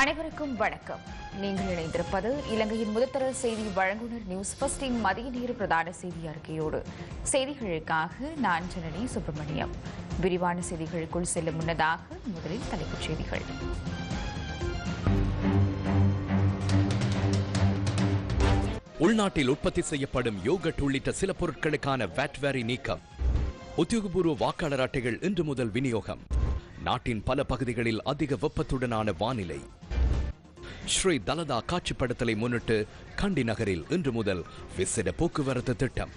அனைவருக்கும் வணக்கம். நீங்கள் இணைந்திருப்பது இலங்கையின் முதற்தர செய்தி வழங்குனர் நியூஸ் பஸ்டின் மதிய நேர பிரதான செய்தி அறிக்கையோடு. செய்திகளுக்காக நான் ஜனனி சுப்பிரமணியம். விரிவான செய்திகளுக்குள் செல்லும் முன்னதாக முதலில் தலைப்புச் செய்திகள். உள்நாட்டில் உற்பத்தி செய்யப்படும் யோகட் உள்ளிட்ட சில பொருட்களுக்கான வேட் வரி நீக்கம். உத்தியோகபூர்வ வாக்காளர் அட்டைகள் இன்று முதல் விநியோகம். நாட்டின் பல பகுதிகளில் அதிக வெப்பத்துடனான வானிலை. ஸ்ரீ தலதா காட்சிப்படுத்தலை முன்னிட்டு கண்டி நகரில் இன்று முதல் விசிட போக்குவரத்து திட்டம்.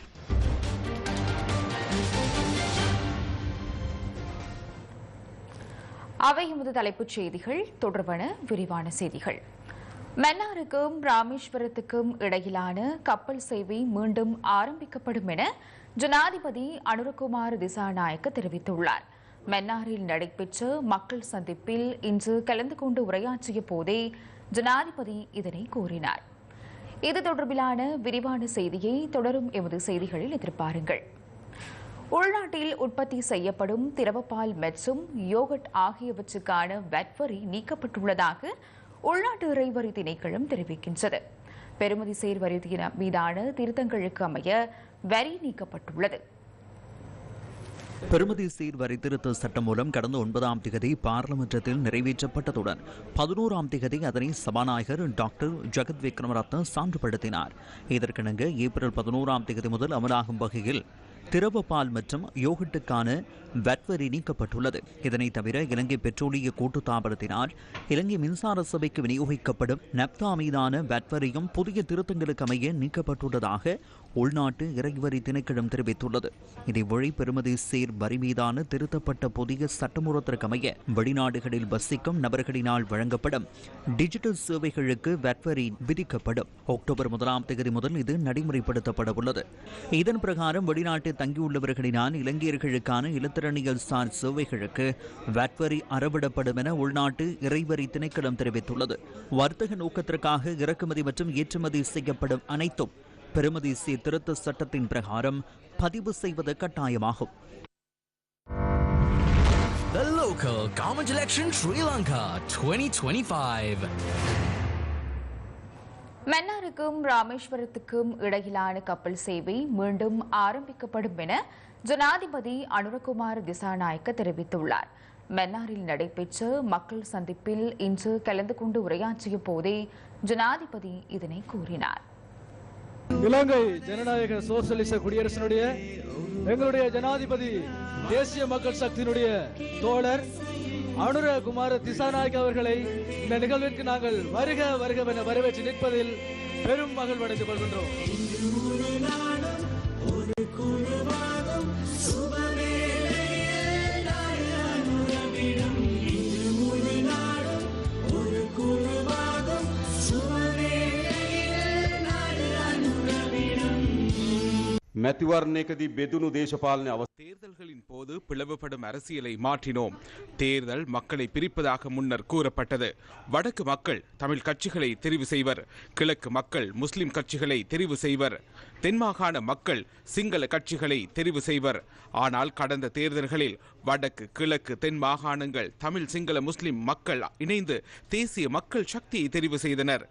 அவை எமது தலைப்புச் செய்திகள். தொடர்பான விரிவான செய்திகள். மன்னாருக்கும் ராமேஸ்வரத்துக்கும் இடையிலான கப்பல் சேவை மீண்டும் ஆரம்பிக்கப்படும் என ஜனாதிபதி அனுரகுமார் திசாநாயக்க தெரிவித்துள்ளார். மன்னாரில் நடைபெற்ற மக்கள் சந்திப்பில் இன்று கலந்து கொண்டு உரையாற்றிய போதே ஜனாதிபதி இதனை கூறினார். இது தொடர்பிலான விரிவான செய்தியை தொடரும் எமது செய்திகளில் எதிர்பாருங்கள். உள்நாட்டில் உற்பத்தி செய்யப்படும் திரவப்பால் மெட்ஸும் யோகட் ஆகியவற்றுக்கான வெட்வரி நீக்கப்பட்டுள்ளதாக உள்நாட்டு இறைவரி திணைக்களம் தெரிவிக்கின்றது. பெறுமதி சேர் வரி தின- மீதான திருத்தங்களுக்கு அமைய வரி நீக்கப்பட்டுள்ளது. பெறுமதி சீர் திருத்த சட்டம் மூலம் கடந்த ஒன்பதாம் திகதி பாராளுமன்றத்தில் நிறைவேற்றப்பட்டதுடன் பதினோராம் திகதி அதனை சபாநாயகர் டாக்டர் ஜெகத் விக்ரமரத்ன சான்றுபடுத்தினார். இதற்கிணங்க ஏப்ரல் பதினோராம் திகதி முதல் அமலாகும் வகையில் திரவ பால் மற்றும் யோகட்டுக்கான வட் வரி நீக்கப்பட்டுள்ளது. இதனைத் தவிர இலங்கை பெட்ரோலிய கூட்டுத்தாபனத்தினால் இலங்கை மின்சார சபைக்கு விநியோகிக்கப்படும் நப்தா மீதான வட் வரியும் புதிய திருத்தங்களுக்கு அமைய நீக்கப்பட்டுள்ளதாக உள்நாட்டு இறைவரி திணைக்களம் தெரிவித்துள்ளது. இதேவழி பெறுமதி சேர் வரி மீதான திருத்தப்பட்ட புதிய சட்டமூலத்திற்கு அமைய வெளிநாடுகளில் வசிக்கும் நபர்களினால் வழங்கப்படும் டிஜிட்டல் சேவைகளுக்கு வட் வரி விதிக்கப்படும். அக்டோபர் முதலாம் தேதி முதல் இது நடைமுறைப்படுத்தப்பட உள்ளது இதன் பிரகாரம் வெளிநாட்டில் தங்கியுள்ளவர்களினால் இலங்கையர்களுக்கான இலத்திரனியல் சார் சேவைகளுக்கு வட் வரி அறவிடப்படும் என உள்நாட்டு இறைவரி திணைக்களம் தெரிவித்துள்ளது வர்த்தக நோக்கத்திற்காக இறக்குமதி மற்றும் ஏற்றுமதி செய்யப்படும் அனைத்தும் பெறுமதி சீர்திருத்த சட்டத்தின் பிரகாரம் பதிவு செய்வது கட்டாயமாகும் The local government election Sri Lanka 2025. மன்னாருக்கும் ராமேஸ்வரத்துக்கும் இடையிலான கப்பல் சேவை மீண்டும் ஆரம்பிக்கப்படும் என ஜனாதிபதி அனுரகுமார் திசாநாயக்க தெரிவித்துள்ளார். மன்னாரில் நடைபெற்ற மக்கள் சந்திப்பில் இன்று கலந்து கொண்டு உரையாற்றிய போதே ஜனாதிபதி இதனை கூறினார். இலங்கை ஜனநாயக சோசியலிச குடியரசினுடைய எங்களுடைய ஜனாதிபதி தேசிய மக்கள் சக்தியினுடைய தோழர் அனுரகுமார திசாநாயக் அவர்களை இந்த நிகழ்விற்கு நாங்கள் வருக வருக என வரவேற்று நிற்பதில் பெரும் மகிழ்வடைந்து கொள்கின்றோம். මැතිවරණයකදී බෙදුණු දේශපාලන අවස්ථ தேர்தல்களின் போது பிளவுபடும் அரசியலை மாற்றினோம் தேர்தல் மக்களை பிரிப்பதாக முன்னர் கூறப்பட்டது வடக்கு மக்கள் தமிழ் கட்சிகளை தெரிவு செய்வர் கிழக்கு மக்கள் முஸ்லிம் கட்சிகளை தெரிவு செய்வர் தென்மாகாண மக்கள் சிங்கள கட்சிகளை தெரிவு செய்வர் ஆனால் கடந்த தேர்தல்களில் வடக்கு கிழக்கு தென் மாகாணங்கள் தமிழ் சிங்கள முஸ்லிம் மக்கள் இணைந்து தேசிய மக்கள் சக்தியை தெரிவு செய்தனர்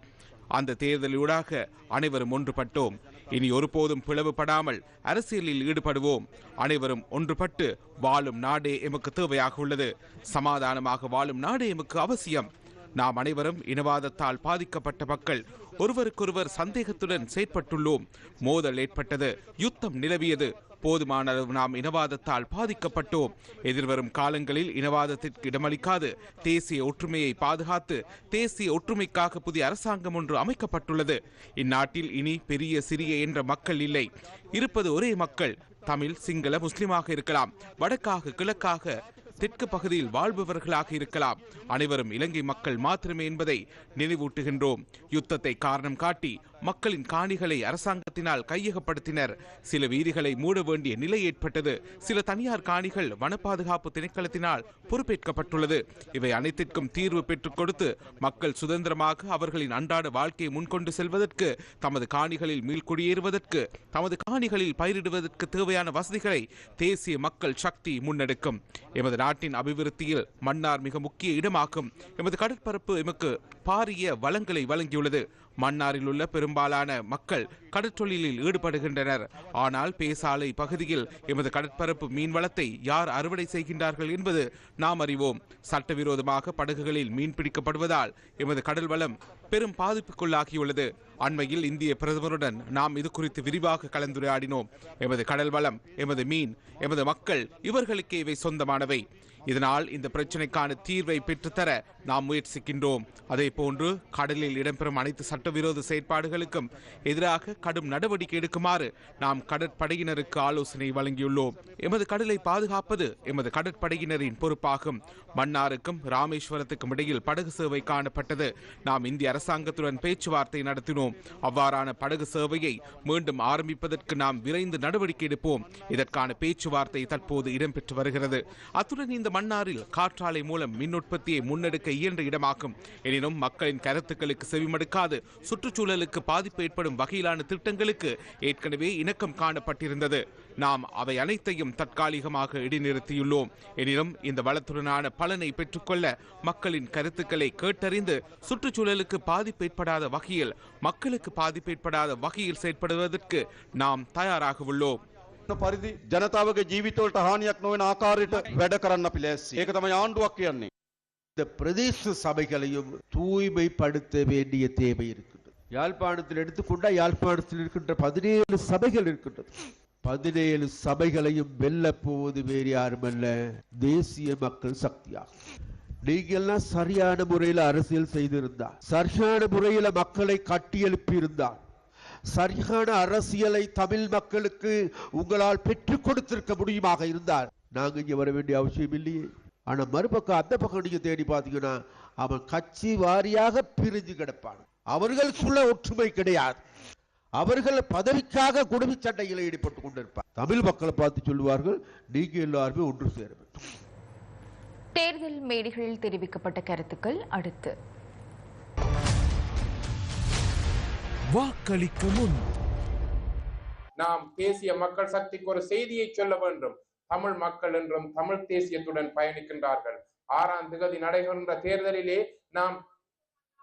அந்த தேர்தலூடாக அனைவரும் ஒன்றுபட்டோம் இனி ஒருபோதும் பிளவுபடாமல் அரசியலில் ஈடுபடுவோம். அனைவரும் ஒன்றுபட்டு வாழும் நாடே எமக்கு தேவையாக உள்ளது. சமாதானமாக வாழும் நாடே எமக்கு அவசியம். நாம் அனைவரும் இனவாதத்தால் பாதிக்கப்பட்ட மக்கள் ஒருவருக்கொருவர் சந்தேகத்துடன் செயற்பட்டுள்ளோம். மோதல் ஏற்பட்டது. யுத்தம் நிலவியது. போதுமான அளவு நாம் இனவாதத்தால் பாதிக்கப்பட்டோம். எதிர்வரும் காலங்களில் இனவாதத்திற்கு இடமளிக்காது. தேசிய ஒற்றுமையை பாதுகாத்து தேசிய ஒற்றுமைக்காக புதிய அரசாங்கம் ஒன்று அமைக்கப்பட்டுள்ளது. இந்நாட்டில் இனி பெரிய சிறிய என்ற மக்கள் இல்லை. இருப்பது ஒரே மக்கள். தமிழ் சிங்கள முஸ்லிமாக இருக்கலாம். வடக்காக கிழக்காக தெற்கு பகுதியில் வாழ்பவர்களாக இருக்கலாம். அனைவரும் இலங்கை மக்கள் மாத்திரமே என்பதை நினைவூட்டுகின்றோம். யுத்தத்தை காரணம் காட்டி மக்களின் காணிகளை அரசாங்கத்தினால் கையகப்படுத்தினர். சில வீதிகளை மூட வேண்டிய நிலை ஏற்பட்டது. சில தனியார் காணிகள் வன பாதுகாப்பு திணைக்களத்தினால் பொறுப்பேற்கப்பட்டுள்ளது. இவை அனைத்திற்கும் தீர்வு பெற்றுக் கொடுத்து மக்கள் சுதந்திரமாக அவர்களின் அன்றாட வாழ்க்கையை முன்கொண்டு செல்வதற்கு தமது காணிகளில் மீள்குடியேறுவதற்கு தமது காணிகளில் பயிரிடுவதற்கு தேவையான வசதிகளை தேசிய மக்கள் சக்தி முன்னெடுக்கும். எமது நாட்டின் அபிவிருத்தியில் மன்னார் மிக முக்கிய இடமாகும். எமது கடற்பரப்பு எமக்கு பாரிய வளங்களை வழங்கியுள்ளது. மன்னாரில் உள்ள பெரும்பாலான மக்கள் கடற்றொழிலில் ஈடுபடுகின்றனர். ஆனால் பேசாலை பகுதியில் எமது கடற்பரப்பு மீன்வளத்தை யார் அறுவடை செய்கின்றார்கள் என்பது நாம் அறிவோம். சட்டவிரோதமாக படகுகளில் மீன் பிடிக்கப்படுவதால் எமது கடல் வளம் பெரும் பாதிப்புக்குள்ளாகியுள்ளது. அண்மையில் இந்திய பிரதமருடன் நாம் இது குறித்து விரிவாக கலந்துரையாடினோம். எமது கடல் வளம் எமது மீன் எமது மக்கள் இவர்களுக்கே இவை சொந்தமானவை. இதனால் இந்த பிரச்சினைக்கான தீர்வை பெற்றுத்தர நாம் முயற்சிக்கின்றோம். அதே போன்று கடலில் இடம்பெறும் அனைத்து சட்டவிரோத செயற்பாடுகளுக்கும் எதிராக கடும் நடவடிக்கை எடுக்குமாறு நாம் கடற்படையினருக்கு ஆலோசனை வழங்கியுள்ளோம். எமது கடலை பாதுகாப்பது எமது கடற்படையினரின் பொறுப்பாகும். மன்னாருக்கும் ராமேஸ்வரத்துக்கும் இடையில் படகு சேவை காணப்பட்டது. நாம் இந்திய அரசாங்கத்துடன் பேச்சுவார்த்தை நடத்தினோம். அவ்வாறான படகு சேவையை மீண்டும் ஆரம்பிப்பதற்கு நாம் விரைந்து நடவடிக்கை எடுப்போம். இதற்கான பேச்சுவார்த்தை தற்போது இடம்பெற்று வருகிறது. அத்துடன் இந்த மன்னாரில் காற்றாலை மூலம் மின் உற்பத்தியை முன்னெடுக்க இயன்ற இடமாகும். எனினும் மக்களின் கருத்துக்களுக்கு செவிமடுக்காது. சுற்றுச்சூழலுக்கு பாதிப்பு ஏற்படும் வகையிலான திட்டங்களுக்கு ஏற்கனவே இணக்கம் காணப்பட்டிருந்தது. நாம் அவை அனைத்தையும் தற்காலிகமாக இடைநிறுத்தியுள்ளோம். எனினும் இந்த வளத்துடனான பலனை பெற்றுக்கொள்ள மக்களின் கருத்துக்களை கேட்டறிந்து சுற்றுச்சூழலுக்கு பாதிப்பு ஏற்படாத வகையில் மக்களுக்கு பாதிப்பு ஏற்படாத வகையில் செயற்படுவதற்கு நாம் தயாராக உள்ளோம். පරිදි ජනතාවගේ ජීවිතවලට හානියක් නොවන ආකාරයට වැඩ කරන්න අපි ලෑස්ති. ඒක තමයි ආණ්ඩුවක් කියන්නේ. இந்த பிரதேச சபைகளையும் தூய்மைப்படுத்த வேண்டிய தேவை இருக்கின்றது யாழ்ப்பாணத்தில் எடுத்துக்கொண்டால் யாழ்ப்பாணத்தில் இருக்கின்ற பதினேழு சபைகள் இருக்கின்றது பதினேழு சபைகளையும் வெல்லப் போவது வேறு யாருமல்ல தேசிய மக்கள் சக்தியாகும் நீங்கள்லாம் சரியான முறையில் அரசியல் செய்திருந்தால் சரியான முறையில் மக்களை கட்டியெழுப்பி இருந்தால் சரியான அரசியலை தமிழ் மக்களுக்கு உங்களால் பெற்றுக் கொடுத்திருக்க முடியுமாக இருந்தால் நாங்க இங்க வர வேண்டிய அவசியம் இல்லையே. ஆனா மறுபக்கம் அந்த பக்கம் நீங்க தேடி பார்த்தீங்கன்னா அவன் கட்சி வாரியாக பிரிஞ்சு கிடப்பான். அவர்களுக்குள்ள ஒற்றுமை கிடையாது. அவர்கள் பதவிக்காக குடும்ப சண்டையில் ஈடுபட்டு கொண்டிருப்பார். தமிழ் மக்களை பார்த்து சொல்லுவார்கள் நீங்க எல்லாருமே ஒன்று சேர வேண்டும் தேர்தல் மேடைகளில் தெரிவிக்கப்பட்ட கருத்துக்கள் அடுத்து. வாக்களிக்க முன். நாம் தேசிய மக்கள் சக்திக்கு ஒரு செய்தியை சொல்ல வேண்டும். தமிழ் மக்கள் என்றும் தமிழ் தேசியத்துடன் பயணிக்கின்றார்கள். ஆறாம் திகதி நடைபெறுகின்ற தேர்தலிலே நாம்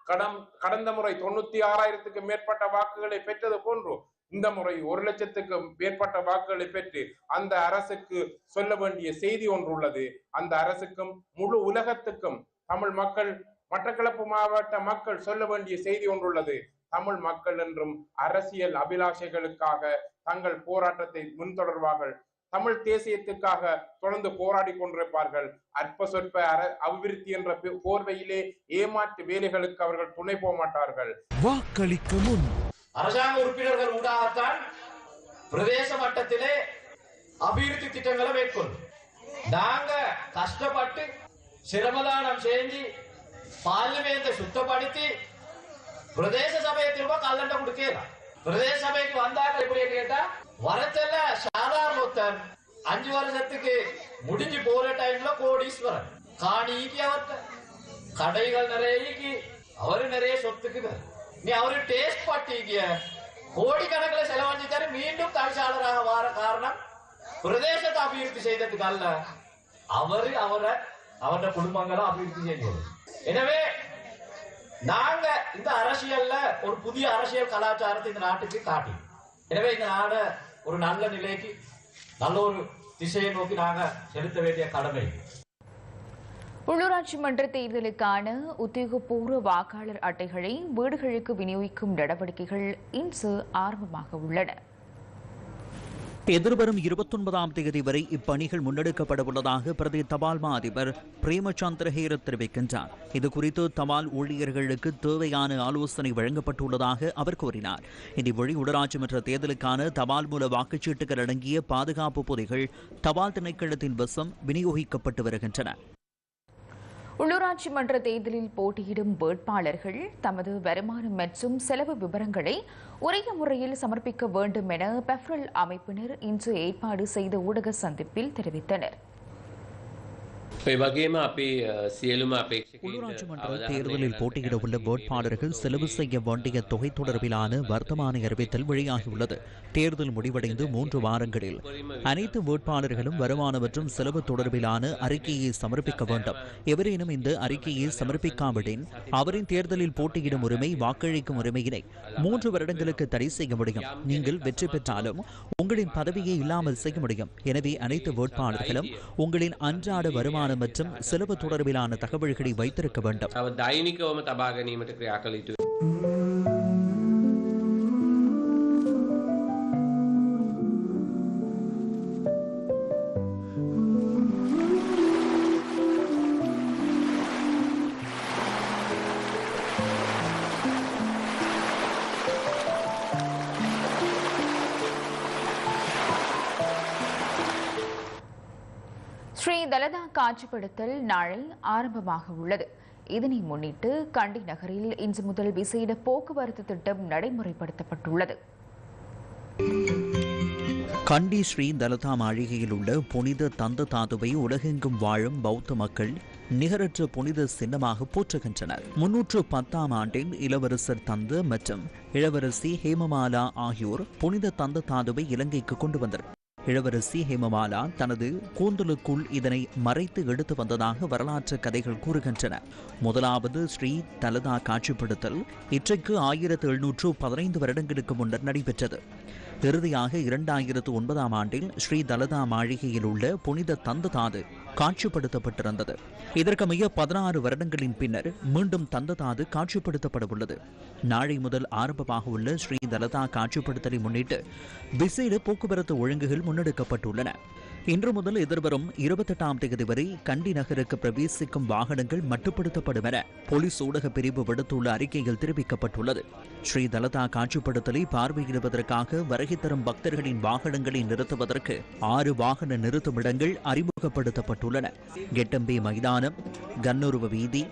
கடம் கடந்த முறை தொண்ணூத்தி ஆறாயிரத்துக்கு மேற்பட்ட வாக்குகளை பெற்றது போன்று இந்த முறை ஒரு லட்சத்துக்கு மேற்பட்ட வாக்குகளை பெற்று அந்த அரசுக்கு சொல்ல வேண்டிய செய்தி ஒன்று உள்ளது. அந்த அரசுக்கும் முழு உலகத்துக்கும் தமிழ் மக்கள் மட்டக்களப்பு மாவட்ட மக்கள் சொல்ல வேண்டிய செய்தி ஒன்றுள்ளது. தமிழ் மக்கள் என்றும் அரசியல் அபிலாஷைகளுக்காக தங்கள் போராட்டத்தை முன்தொடர்வார்கள். தமிழ் தேசியத்துக்காக தொடர்ந்து போராடி கொண்டிருப்பார்கள். அற்ப சொற்ப அர அபிவிருத்தி என்ற பே- போர்வையிலே ஏமாற்று வேலைகளுக்கு அவர்கள் துணை போக மாட்டார்கள். வாக்களிக்க முன். அரசாங்க உறுப்பினர்கள் ஊடாகத்தான் பிரதேச மட்டத்திலே அபிவிருத்தி திட்டங்களை மேற்கொள்ளும் நாங்க கஷ்டப்பட்டு சிரமதானம் செஞ்சு பார்லிமெண்ட்டை சுத்தப்படுத்தி பிரதேச சபையை திரும்ப கல்லண்ட கொடுக்கலாம் பிரதேச சபைக்கு வந்தாங்க எப்படி கேட்டா வரச்சல்ல சாதாரணத்தன் அஞ்சு வருஷத்துக்கு முடிஞ்சு போற டைம்ல கோடீஸ்வரன் காணிக்கு அவர்த்த கடைகள் நிறைய அவரு நிறைய சொத்துக்கு நீ அவரு டேஸ்ட் பட்டிக்க கோடிக்கணக்கில் செலவழிச்சாரு மீண்டும் தவிசாளராக வார காரணம் பிரதேசத்தை அபிவிருத்தி செய்ததுக்கு அல்ல அவரு அவரை அவருடைய குடும்பங்களை அபிவிருத்தி செய்வது எனவே நாங்க இந்த அரசியல்ல ஒரு புதிய அரசியல் கலாச்சாரத்தை இந்த நாட்டுக்கு காட்டி. எனவே இந்த நாட ஒரு நல்ல நிலைக்கு நல்ல ஒரு திசையை நோக்கி நாங்க செலுத்த வேண்டிய கடமை. உள்ளூராட்சி மன்ற தேர்தலுக்கான உத்தியோகபூர்வ வாக்காளர் அட்டைகளை வீடுகளுக்கு விநியோகிக்கும் நடவடிக்கைகள் இன்று ஆரம்பமாக உள்ளன. எதிர்வரும் இருபத்தொன்பதாம் தேதி வரை இப்பணிகள் முன்னெடுக்கப்பட உள்ளதாக பிரதி தபால் மா அதிபர் பிரேமச்சந்திர ஹேரத் தெரிவிக்கின்றார். இது குறித்து தபால் ஊழியர்களுக்கு தேவையான ஆலோசனை வழங்கப்பட்டுள்ளதாக அவர் கூறினார். இதேவழி உள்ளாட்சி மன்ற தேர்தலுக்கான தபால் மூல வாக்குச்சீட்டுகள் அடங்கிய பாதுகாப்பு பொதிகள் தபால் திணைக்களத்தின் வசம் விநியோகிக்கப்பட்டு வருகின்றன. உள்ளூராட்சி மன்ற தேர்தலில் போட்டியிடும் வேட்பாளர்கள் தமது வருமானம் மற்றும் செலவு விவரங்களை உரிய முறையில் சமர்ப்பிக்க வேண்டும் என பெஃப்ரல் அமைப்பினர் இன்று ஏற்பாடு செய்த ஊடக சந்திப்பில் தெரிவித்தனர். தேர்தலில் போட்டியிட உள்ள வேட்பாளர்கள் செலவு செய்ய வேண்டிய தொகை தொடர்பிலான வர்த்தமான அறிவித்தல் வெளியாகியுள்ளது. தேர்தல் முடிவடைந்து மூன்று வாரங்களில் அனைத்து வேட்பாளர்களும் வருமான மற்றும் செலவு தொடர்பிலான அறிக்கையை சமர்ப்பிக்க வேண்டும். எவரேனும் இந்த அறிக்கையை சமர்ப்பிக்காவிடின் அவரின் தேர்தலில் போட்டியிடும் உரிமை வாக்களிக்கும் உரிமையினை மூன்று வருடங்களுக்கு தடை செய்ய முடியும். நீங்கள் வெற்றி பெற்றாலும் உங்களின் பதவியை இல்லாமல் செய்ய முடியும். எனவே அனைத்து வேட்பாளர்களும் உங்களின் அன்றாட வருமான தொடர்பான மற்றும் செலவு தொடர்பிலான தகவல்களை வைத்திருக்க வேண்டும். அவர் தைனிக்கவம தபாக நியமிட்டு தலதா காட்சிப்படுத்தல் நாளை ஆரம்பமாக உள்ளது. இதனை முன்னிட்டு கண்டி நகரில் இன்று முதல் விசேட போக்குவரத்து திட்டம் நடைமுறைப்படுத்தப்பட்டுள்ளது. கண்டி ஸ்ரீ தலதா மாளிகையில் உள்ள புனித தந்த தாதுவை உலகெங்கும் வாழும் பௌத்த மக்கள் நிகரற்ற புனித சின்னமாக போற்றுகின்றனர். முன்னூற்று பத்தாம் ஆண்டில் இளவரசர் தந்த மற்றும் இளவரசி ஹேமமாலா ஆகியோர் புனித தந்த தாதுவை இலங்கைக்கு கொண்டு வந்தனர். இளவரசி ஹேமமாலா தனது கூந்தலுக்குள் இதனை மறைத்து எடுத்து வந்ததாக வரலாற்று கதைகள் கூறுகின்றன. முதலாவது ஸ்ரீ தலதா காட்சிப்படுத்தல் இற்றைக்கு ஆயிரத்து எழுநூற்று பதினைந்து வருடங்களுக்கு முன்னர் நடைபெற்றது. இறுதியாக இரண்டாயிரத்து ஒன்பதாம் ஆண்டில் ஸ்ரீ தலதா மாளிகையில் உள்ள புனித தந்த தாது காட்சிப்படுத்தப்பட்டிருந்தது மிக பதினாறு வருடங்களின் பின்னர் மீண்டும் தந்த தாது காட்சிப்படுத்தப்பட உள்ளது நாளை முதல் ஆரம்பமாக உள்ள ஸ்ரீ தலதா காட்சிப்படுத்தலை முன்னிட்டு விசேட போக்குவரத்து ஒழுங்குகள் முன்னெடுக்கப்பட்டுள்ளன. இன்று முதல் எதிர்வரும் இருபத்தெட்டாம் தேதி வரை கண்டி நகருக்கு பிரவேசிக்கும் வாகனங்கள் மட்டுப்படுத்தப்படும் என போலீஸ் ஊடக பிரிவு விடுத்துள்ள அறிக்கையில் தெரிவிக்கப்பட்டுள்ளது. ஸ்ரீ தலதா காட்சிப்படுத்தலை பார்வையிடுவதற்காக வருகை தரும் பக்தர்களின் வாகனங்களை நிறுத்துவதற்கு ஆறு வாகன நிறுத்துமிடங்கள் அறிமுகப்படுத்தப்பட்டுள்ளன. கெட்டம்பே மைதானம் கன்னுருவ வீதி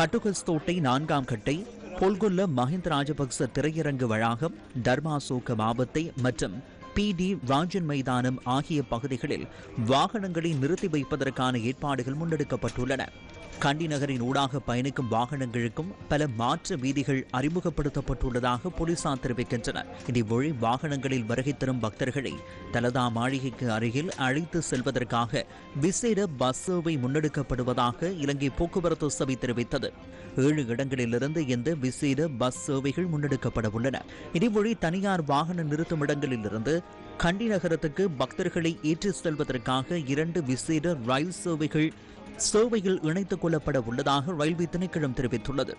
கட்டுகஸ்தோட்டை நான்காம் கட்டை பொல்குல்ல மஹிந்த ராஜபக்ச திரையரங்கு வளாகம் தர்மாசோக மாபத்தை மற்றும் பி டி ராஜன் மைதானம் ஆகிய பகுதிகளில் வாகனங்களை நிறுத்தி வைப்பதற்கான ஏற்பாடுகள் முன்னெடுக்கப்பட்டுள்ளன. கண்டி நகரின் ஊடாக பயணிக்கும் வாகனங்களுக்கும் பல மாற்று வீதிகள் அறிமுகப்படுத்தப்பட்டுள்ளதாக போலீசார் தெரிவிக்கின்றனர். இதேபோல் வாகனங்களில் வருகை தரும் பக்தர்களை தலதா மாளிகைக்கு அருகில் அழைத்து செல்வதற்காக விசேட பஸ் சேவை முன்னெடுக்கப்படுவதாக இலங்கை போக்குவரத்து சபை தெரிவித்தது. ஏழு இடங்களிலிருந்து இந்த விசேட பஸ் சேவைகள் முன்னெடுக்கப்பட உள்ளன. இதேவழி தனியார் வாகன நிறுத்தும் இடங்களிலிருந்து கண்டி நகரத்துக்கு பக்தர்களை ஏற்றிச் செல்வதற்காக இரண்டு விசேட ரயில் சேவைகள் சேவையில் இணைத்துக் கொள்ளப்பட உள்ளதாக ரயில்வே திணைக்களம் தெரிவித்துள்ளது.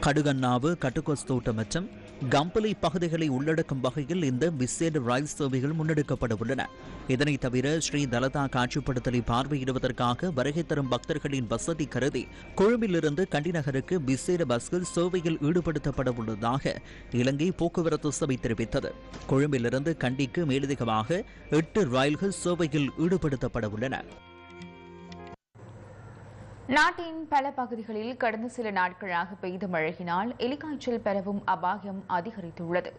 கடுகண்ணாவு கட்டுக்கோஸ்தோட்டம் மற்றும் கம்பளை பகுதிகளை உள்ளடக்கும் வகையில் இந்த விசேட ரயில் சேவைகள் முன்னெடுக்கப்பட உள்ளன. இதனை தவிர ஸ்ரீ தலதா காட்சிப்படுத்தலை பார்வையிடுவதற்காக வருகை தரும் பக்தர்களின் வசதி கருதி கொழும்பிலிருந்து கண்டிநகருக்கு விசேட பஸ்கள் சேவையில் ஈடுபடுத்தப்பட உள்ளதாக இலங்கை போக்குவரத்து சபை தெரிவித்தது. கொழும்பிலிருந்து கண்டிக்கு மேலதிகமாக எட்டு ரயில்கள் சேவையில் ஈடுபடுத்தப்பட உள்ளன. நாட்டின் பல பகுதிகளில் கடந்த சில நாட்களாக பெய்த மழையினால் எலிக்காய்ச்சல் பரவும் அபாயம் அதிகரித்துள்ளது.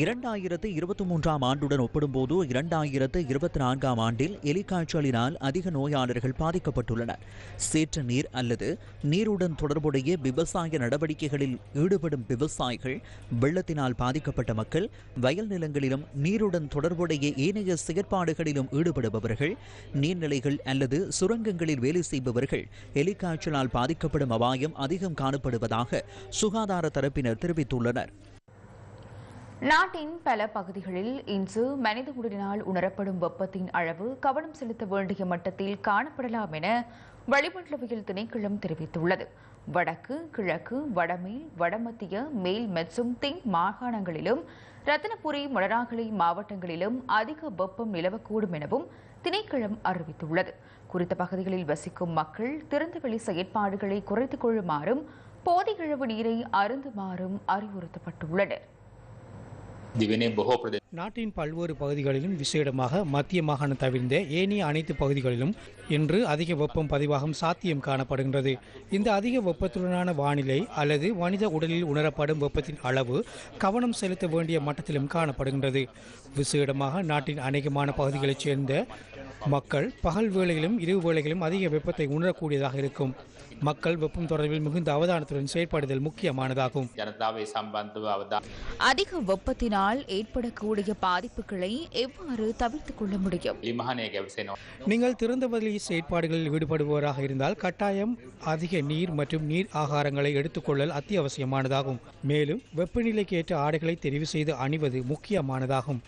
இரண்டாயிரத்து இருபத்தி மூன்றாம் ஆண்டுடன் ஒப்பிடும்போது இரண்டாயிரத்து இருபத்தி நான்காம் ஆண்டில் எலிக்காய்ச்சலினால் அதிக நோயாளர்கள் பாதிக்கப்பட்டுள்ளனர். சேற்று நீர் அல்லது நீருடன் தொடர்புடைய விவசாய நடவடிக்கைகளில் ஈடுபடும் விவசாயிகள் வெள்ளத்தினால் பாதிக்கப்பட்ட மக்கள் வயல் நிலங்களிலும் நீருடன் தொடர்புடைய ஏனைய செயற்பாடுகளிலும் ஈடுபடுபவர்கள் நீர்நிலைகள் அல்லது சுரங்கங்களில் வேலை செய்பவர்கள் எலிக்காய்ச்சலால் பாதிக்கப்படும் அபாயம் அதிகம் காணப்படுவதாக சுகாதார தரப்பினர் தெரிவித்துள்ளனர். நாட்டின் பல பகுதிகளில் இன்று மனித உடலினால் உணரப்படும் வெப்பத்தின் அளவு கவனம் செலுத்த வேண்டிய மட்டத்தில் காணப்படலாம் என வளிமண்டலவியல் திணைக்களம் தெரிவித்துள்ளது. வடக்கு கிழக்கு வடமேல் வடமத்திய மேல் மற்றும் தென் மாகாணங்களிலும் ரத்தினபுரி மொடராகலை மாவட்டங்களிலும் அதிக வெப்பம் நிலவக்கூடும் எனவும் திணைக்களம் அறிவித்துள்ளது. குறித்த பகுதிகளில் வசிக்கும் மக்கள் திறந்தவெளி செயற்பாடுகளை குறைத்துக் கொள்ளுமாறும் போதிகளவு நீரை அருந்துமாறும் அறிவுறுத்தப்பட்டுள்ளனர். நாட்டின் பல்வேறு பகுதிகளிலும் விசேடமாக மத்திய மாகாணம் தவிர்ந்த ஏனைய அனைத்து பகுதிகளிலும் இன்று அதிக வெப்பம் பதிவாகும் சாத்தியம் காணப்படுகின்றது. இந்த அதிக வெப்பத்துடனான வானிலை அல்லது மனித உடலில் உணரப்படும் வெப்பத்தின் அளவு கவனம் செலுத்த வேண்டிய மட்டத்திலும் காணப்படுகின்றது. விசேடமாக நாட்டின் அநேகமான பகுதிகளைச் சேர்ந்த மக்கள் பகல் வேளையிலும் இரவு வேளைகளிலும் அதிக வெப்பத்தை உணரக்கூடியதாக இருக்கும். மக்கள் வெப்பம் தொடர்பில் மிகுந்த அவதானத்துடன் செயற்படுதல் முக்கியமானதாகும். அதிக வெப்பத்தினால் ஏற்படக்கூடிய பாதிப்புகளை எவ்வாறு தவிர்த்துக் கொள்ள முடியும்? நீங்கள் திறந்த வழி செயற்பாடுகளில் ஈடுபடுபவராக இருந்தால் கட்டாயம் அதிக நீர் மற்றும் நீர் ஆகாரங்களை எடுத்துக்கொள்ளல் அத்தியாவசியமானதாகும். மேலும் வெப்பநிலைக்கு ஏற்ற ஆடைகளை தெரிவு செய்து அணிவது முக்கியமானதாகும்.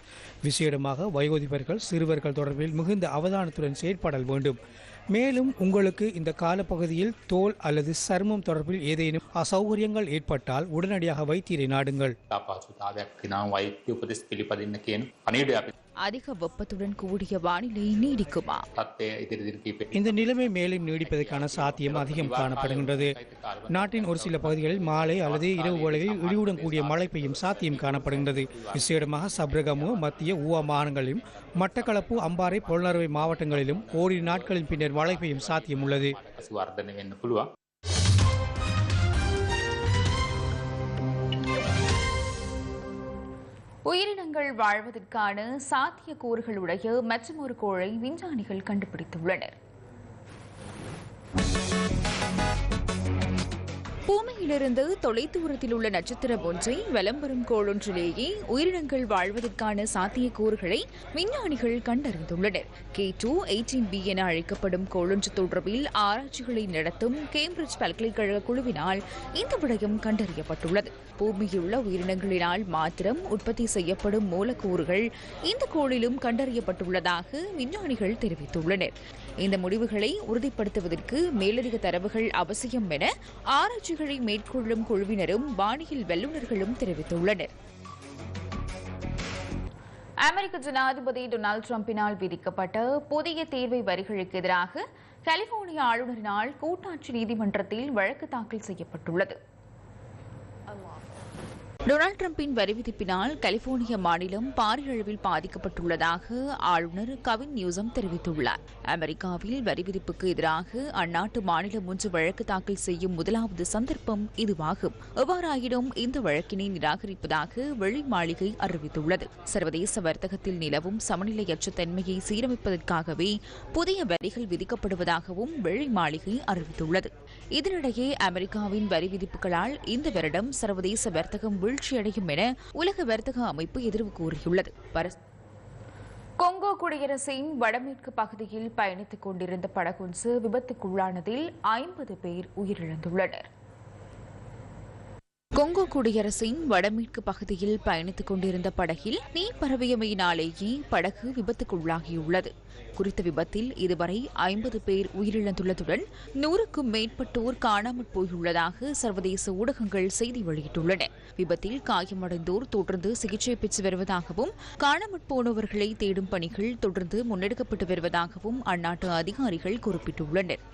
விசேடமாக வயோதிபர்கள் சிறுவர்கள் தொடர்பில் மிகுந்த அவதானத்துடன் செயற்படல் வேண்டும். மேலும் உங்களுக்கு இந்த காலப்பகுதியில் தோல் அல்லது சருமம் தொடர்பில் ஏதேனும் அசௌகரியங்கள் ஏற்பட்டால் உடனடியாக வைத்தியரை நாடுங்கள். அதிக வெப்பத்துடன் கூடிய வானிலை நீடிக்குமா? இந்த நிலைமை மேலும் நீடிப்பதற்கான சாத்தியம் அதிகம் காணப்படுகின்றது. நாட்டின் ஒரு சில பகுதிகளில் மாலை அல்லது இரவு வேளையில் இடியுடன் கூடிய மழை பெய்யும் சாத்தியம் காணப்படுகின்றது. விசேடமாக சப்ரகமு மத்திய ஊவா மாகாணங்களிலும் மட்டக்களப்பு அம்பாறை பொருளாதார மாவட்டங்களிலும் ஓரிரு நாட்களின் பின்னர் மழை பெய்யும் சாத்தியம் உள்ளது. உயிரினங்கள் வாழ்வதற்கான சாத்தியக்கூறுகளுடைய மற்றொரு கோளை விஞ்ஞானிகள் கண்டுபிடித்துள்ளனர். பூமியிலிருந்து தொலைதூரத்தில் உள்ள நட்சத்திரம் ஒன்றை வலம் வரும் கோளொன்றிலேயே உயிரினங்கள் வாழ்வதற்கான சாத்தியக்கூறுகளை விஞ்ஞானிகள் கண்டறிந்துள்ளனர். கே டூ எயிட்டீன் பி என அழைக்கப்படும் கோளொன்று தொடர்பில் ஆராய்ச்சிகளை நடத்தும் கேம்பிரிட்ஜ் பல்கலைக்கழக குழுவினால் இந்த விடயம் கண்டறியப்பட்டுள்ளது. பூமியில் உள்ள உயிரினங்களினால் மாத்திரம் உற்பத்தி செய்யப்படும் மூலக்கூறுகள் இந்த கோளிலும் கண்டறியப்பட்டுள்ளதாக விஞ்ஞானிகள் தெரிவித்துள்ளனர். இந்த முடிவுகளை உறுதிப்படுத்துவதற்கு மேலதிக தரவுகள் அவசியம் என ஆராய்ச்சிகளை மேற்கொள்ளும் குழுவினரும் வானியல் வல்லுநர்களும் தெரிவித்துள்ளனர். அமெரிக்க ஜனாதிபதி டொனால்டு டிரம்பினால் விதிக்கப்பட்ட புதிய தீர்வை வரிகளுக்கு எதிராக கலிபோர்னியா ஆளுநரினால் கூட்டாட்சி நீதிமன்றத்தில் வழக்கு தாக்கல் செய்யப்பட்டுள்ளது. டொனால்டு டிரம்பின் வரி விதிப்பினால் கலிபோர்னியா மாநிலம் பாரிய அளவில் பாதிக்கப்பட்டுள்ளதாக ஆளுநர் கவின் நியூசம் தெரிவித்துள்ளார். அமெரிக்காவில் வரி விதிப்புக்கு எதிராக அந்நாட்டு மாநிலம் ஒன்று வழக்கு தாக்கல் செய்யும் முதலாவது சந்தர்ப்பம் இதுவாகும். எவ்வாறாயினும் இந்த வழக்கினை நிராகரிப்பதாக வெள்ளை மாளிகை அறிவித்துள்ளது. சர்வதேச வர்த்தகத்தில் நிலவும் சமநிலையற்ற தன்மையை சீரமைப்பதற்காகவே புதிய வரிகள் விதிக்கப்படுவதாகவும் வெள்ளை மாளிகை அறிவித்துள்ளது. இதனிடையே அமெரிக்காவின் வரி விதிப்புகளால் இந்த வருடம் சர்வதேச வர்த்தகம் வீழ் வீழ்ச்சியடையும் என உலக வர்த்தக அமைப்பு எதிர்வு கூறியுள்ளது. கொங்கோ குடியரசின் வடமேற்கு பகுதியில் பயணித்துக் கொண்டிருந்த படகொன்று விபத்துக்குள்ளானதில் ஐம்பது பேர் உயிரிழந்துள்ளனர். கொங்கோ குடியரசின் வடமேற்கு பகுதியில் பயணித்துக் கொண்டிருந்த படகில் நீர் பரவியமையினாலேயே படகு விபத்துக்குள்ளாகியுள்ளது. குறித்த விபத்தில் இதுவரை ஐம்பது பேர் உயிரிழந்துள்ளதுடன் நூறுக்கும் மேற்பட்டோர் காணாமற் போயுள்ளதாக சர்வதேச ஊடகங்கள் செய்தி வெளியிட்டுள்ளன. விபத்தில் காயமடைந்தோர் தொடர்ந்து சிகிச்சை பெற்று வருவதாகவும் காணாமல் போனவர்களை தேடும் பணிகள் தொடர்ந்து முன்னெடுக்கப்பட்டு வருவதாகவும் அந்நாட்டு அதிகாரிகள் குறிப்பிட்டுள்ளனர்.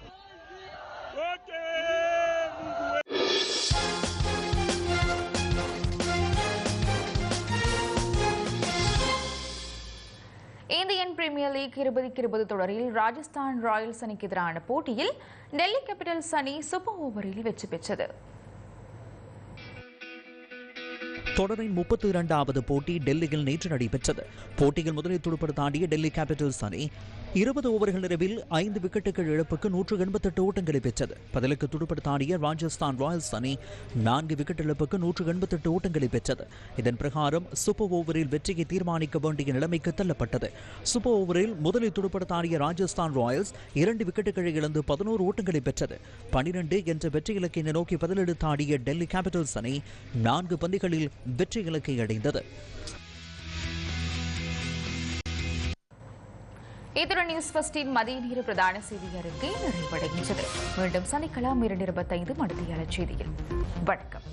இந்தியன் பிரீமியர் லீக் இருபதுக்கு இருபது தொடரில் ராஜஸ்தான் ராயல்ஸ் அணிக்கு எதிரான போட்டியில் டெல்லி கேபிட்டல்ஸ் அணி சூப்பர் ஓவரில் வெற்றி பெற்றது. தொடரின் முப்பத்தி இரண்டாவது போட்டி டெல்லியில் நேற்று நடைபெற்றது. போட்டியில் முதலில் துடுப்படுத்தாடிய டெல்லி கேபிட்டல்ஸ் அணி இருபது ஓவர்கள் நிறைவில் ஐந்து விக்கெட்டுகள் இழப்புக்கு நூற்று எண்பத்தெட்டு ஓட்டங்களை பெற்றது. பதிலுக்கு துடுப்படுத்தாடிய ராஜஸ்தான் ராயல்ஸ் அணி நான்கு விக்கெட் இழப்புக்கு நூற்று எண்பத்தெட்டு ஓட்டங்களை பெற்றது. இதன் பிரகாரம் சூப்பர் ஓவரில் வெற்றியை தீர்மானிக்க வேண்டிய நிலைமைக்கு தள்ளப்பட்டது. சூப்பர் ஓவரில் முதலில் துடுப்படுத்தாடிய ராஜஸ்தான் ராயல்ஸ் இரண்டு விக்கெட்டுகளை இழந்து பதினோரு ஓட்டங்களை பெற்றது. பனிரெண்டு என்ற வெற்றி இலக்கினை நோக்கி பதிலெடுத்தாடிய டெல்லி கேபிட்டல்ஸ் அணி நான்கு பந்துகளில் வெற்றி இலக்கை அடைந்தது. இத்துடன் நியூஸ் ஃபஸ்டின் மதிய நேர பிரதான செய்தி அறிக்கை நிறைவடைகின்றது. மீண்டும் சனிக்கிழமை இரண்டு இருபத்தைந்து மணித்தியால செய்தியில் வணக்கம்.